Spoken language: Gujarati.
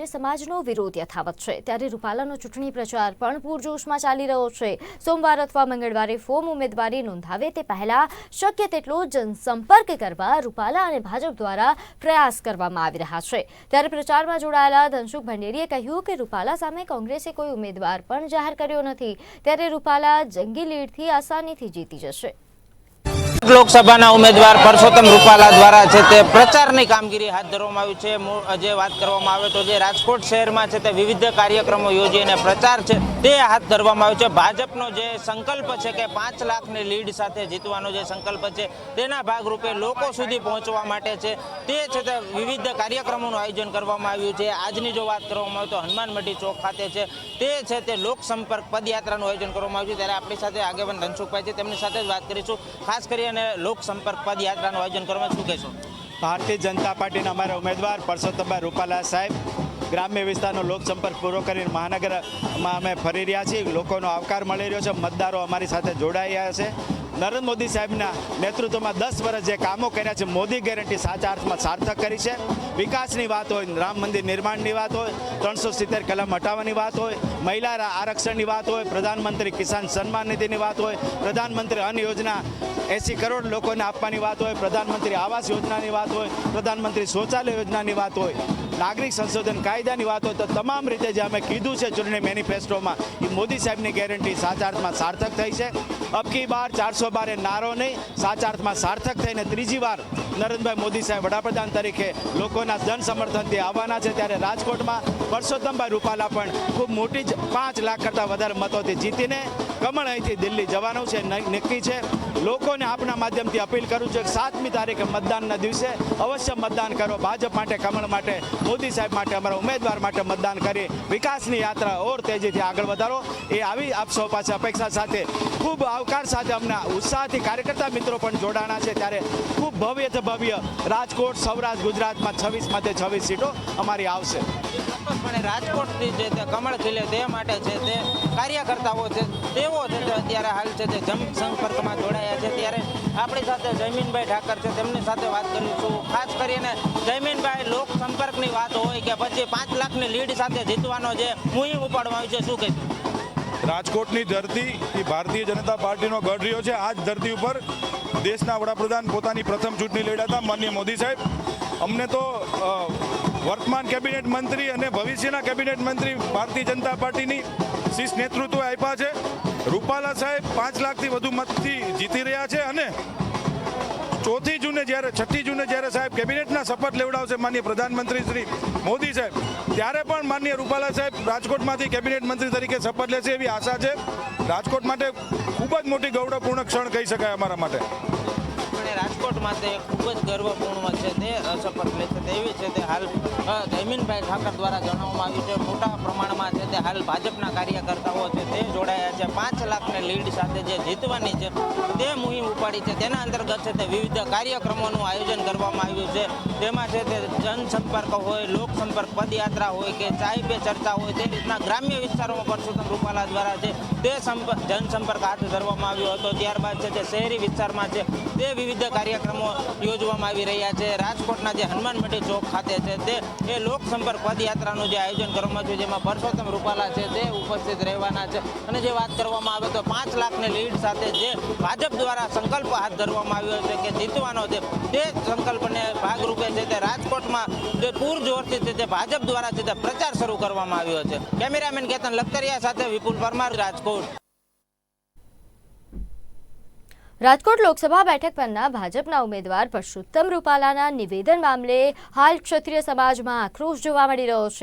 ક્ષત્રિય સમાજનો વિરોધ યથાવત છે. ત્યારે રૂપાલાનો ચૂંટણી પ્રચાર પણ પૂરજોશમાં ચાલી રહ્યો છે. સોમવાર અથવા મંગળવારે ફોર્મ ઉમેદવારી નોંધાવે તે પહેલા શક્ય તેટલો જનસંપર્ક કરવા રૂપાલા અને ભાજપ દ્વારા પ્રયાસ કરવામાં આવી રહ્યા છે. ત્યારે પ્રચારમાં જોડાયેલા ધનસુખ ભંડેરીએ કહ્યું કે રૂપાલા સામે કોંગ્રેસે કોઈ ઉમેદવાર પણ જાહેર કર્યો નથી. ત્યારે રૂપાલા જંગી લીડથી આસાનીથી જીતી જશે. લોકસભાના ઉમેદવાર પરસોત્તમ રૂપાલા દ્વારા છે તે પ્રચારની કામગીરી હાથ ધરવામાં આવી છે. જે વાત કરવામાં આવે તો જે રાજકોટ શહેરમાં છે તે વિવિધ કાર્યક્રમો યોજી અને પ્રચાર છે. તે હાથ ધરવામાં આવ્યો છે. ભાજપનો જે સંકલ્પ છે કે પાંચ લાખની લીડ સાથે જીતવાનો જે સંકલ્પ છે, તેના ભાગરૂપે લોકો સુધી પહોંચવા માટે છે. તે છે તે વિવિધ કાર્યક્રમોનું આયોજન કરવામાં આવ્યું છે. આજની જો વાત કરવામાં આવે તો હનુમાન મઢી ચોક ખાતે છે. તે છે તે લોકસંપર્ક પદયાત્રાનું આયોજન કરવામાં આવ્યું છે. ત્યારે આપણી સાથે આગેવાન ધનસુખભાઈ છે. તેમની સાથે જ વાત કરીશું. ખાસ કરી અને લોકસંપર્ક પદયાત્રાનું આયોજન કરવામાં શું કહેશો? ભારતીય જનતા પાર્ટીના અમારા ઉમેદવાર પરસોત્તમભાઈ રૂપાલા સાહેબ ગ્રામ્ય વિસ્તારનો લોકસંપર્ક પૂરો કરીને મહાનગરમાં અમે ફરી રહ્યા છીએ. લોકોનો આવકાર મળી રહ્યો છે. મતદારો અમારી સાથે જોડાયા છે. નરેન્દ્ર મોદી સાહેબના નેતૃત્વમાં દસ વર્ષ જે કામો કર્યા છે, મોદી ગેરંટી સાચા અર્થમાં સાર્થક કરી છે. વિકાસની વાત હોય, રામ મંદિર નિર્માણની વાત હોય, ત્રણસો સિત્તેર કલમ હટાવવાની વાત હોય, મહિલા આરક્ષણની વાત હોય, પ્રધાનમંત્રી કિસાન સન્માન નિધિની વાત હોય, પ્રધાનમંત્રી અન્ન યોજના એસી કરોડ લોકોને આપવાની વાત હોય, પ્રધાનમંત્રી આવાસ યોજનાની વાત હોય, પ્રધાનમંત્રી શૌચાલય યોજનાની વાત હોય, નાગરિક સંશોધન કાયદાની વાત હોય, તો તમામ રીતે જે અમે કીધું છે ચૂંટણી મેનિફેસ્ટોમાં, એ મોદી સાહેબની ગેરંટી સાચા અર્થમાં સાર્થક થઈ છે. અબકી બાર ચારસો બાર નારો નહીં. સાચા અર્થમાં સાર્થક થઈને ત્રીજી વાર નરેન્દ્રભાઈ મોદી સાહેબ વડાપ્રધાન તરીકે લોકોના જન સમર્થનથી આવવાના છે. ત્યારે રાજકોટમાં પરસોત્તમભાઈ રૂપાલા પણ ખૂબ મોટી જ પાંચ લાખ કરતાં વધારે મતોથી જીતીને કમળ અહીંથી દિલ્હી જવાનું છે નક્કી છે. લોકોને આપના માધ્યમથી અપીલ કરું છું કે સાતમી તારીખે મતદાનના દિવસે અવશ્ય મતદાન કરો. ભાજપ માટે, કમળ માટે, મોદી સાહેબ માટે, અમારા ઉમેદવાર માટે મતદાન કરી વિકાસની યાત્રા ઓર તેજીથી આગળ વધારો. એ આવી આપ સૌ પાસે અપેક્ષા સાથે, ખૂબ આવકાર સાથે અમને ઉત્સાહથી કાર્યકર્તા મિત્રો પણ જોડાણા છે. ત્યારે ખૂબ ભવ્યથી ભવ્ય રાજકોટ, સૌરાષ્ટ્ર, ગુજરાતમાં છવ્વીસમાંથી છવ્વીસ સીટો અમારી આવશે. ચોક્કસપણે રાજકોટની જે તે કમળ ખીલે તે માટે છે તે કાર્યકર્તાઓ છે, તેઓ છે તે અત્યારે હાલ છે તે જન સંપર્કમાં જોડાયા છે. ત્યારે આપણી સાથે જયમીનભાઈ ઠાકર છે, તેમની સાથે વાત કરીશું. ખાસ કરીને જયમીનભાઈ લોક સંપર્કની વાત હોય કે પછી પાંચ લાખની લીડ સાથે જીતવાનો જે મુહિમ ઉપાડવામાં આવ્યું છે, શું કહીશું? રાજકોટની ધરતી એ ભારતીય જનતા પાર્ટીનો ગઢ રહ્યો છે. આ જ ધરતી ઉપર દેશના વડાપ્રધાન પોતાની પ્રથમ ચૂંટણી લડ્યા હતા, માનનીય મોદી સાહેબ. અમને તો વર્તમાન કેબિનેટ મંત્રી અને ભવિષ્યના કેબિનેટ મંત્રી ભારતીય જનતા પાર્ટીની શીર્ષ નેતૃત્વ આપ્યા છે. રૂપાલા સાહેબ પાંચ લાખથી વધુ મતથી જીતી રહ્યા છે અને ચોથી જૂને જ્યારે, છઠ્ઠી જૂને જ્યારે કેબિનેટના શપથ લેવડાવશે માનનીય પ્રધાનમંત્રી શ્રી મોદી સાહેબ. ત્યારે પણ માનનીય રૂપાલા સાહેબ રાજકોટમાંથી કેબિનેટ મંત્રી તરીકે શપથ લેશે એવી આશા છે. રાજકોટ માટે ખૂબ જ મોટી ગૌરવપૂર્ણ ક્ષણ કહી શકાય અમારા માટે. રાજકોટ માટે ખૂબ જ ગર્વપૂર્ણ છે તે શપથ લે છે તેવી છે તે હાલ જયમીનભાઈ ઠાકર દ્વારા જણાવવામાં આવ્યું છે મોટા પ્રમાણમાં છે તે હાલ ભાજપના કાર્યકર્તાઓ છે તે જોડાયા છે પાંચ લાખને લીડ સાથે જે જીતવાની છે તે મુહિમ ઉપાડી છે તેના અંતર્ગત છે તે વિવિધ કાર્યક્રમોનું આયોજન કરવામાં આવ્યું છે તેમાં છે તે જનસંપર્ક હોય લોકસંપર્ક પદયાત્રા હોય કે ચાય પે ચર્ચા હોય તે રીતના ગ્રામ્ય વિસ્તારોમાં પરસોત્તમ રૂપાલા દ્વારા છે તે સંપ- જનસંપર્ક હાથ ધરવામાં આવ્યો હતો ત્યારબાદ છે તે શહેરી વિસ્તારમાં છે તે વિવિધ કાર્યક્રમો યોજવામાં આવી રહ્યા છે. રાજકોટના જે હનુમાન મંડી ચોક ખાતે છે, તે એ લોકસંપર્ક પદયાત્રાનું જે આયોજન કરવામાં આવ્યું છે, જેમાં પરસોત્તમ રૂપાલા છે, તે ઉપસ્થિત રહેવાના છે. અને જે વાત કરવામાં આવે તો પાંચ લાખની લીડ સાથે જે ભાજપ દ્વારા સંકલ્પ હાથ ધરવામાં આવ્યો છે કે જીતવાનો છે, તે સંકલ્પને ભાગરૂપે છે તે રાજકોટમાં જે પૂરજોરથી છે તે ભાજપ દ્વારા છે તે પ્રચાર શરૂ કરવામાં આવ્યો છે. કેમેરામેન કેતન લખતરિયા સાથે વિપુલ પરમાર, રાજકોટ. રાજકોટ લોકસભા બેઠક પરના ભાજપના ઉમેદવાર પરસોત્તમ રૂપાલાના નિવેદન મામલે હાલ ક્ષત્રિય સમાજમાં આક્રોશ જોવા મળી રહ્યો છે.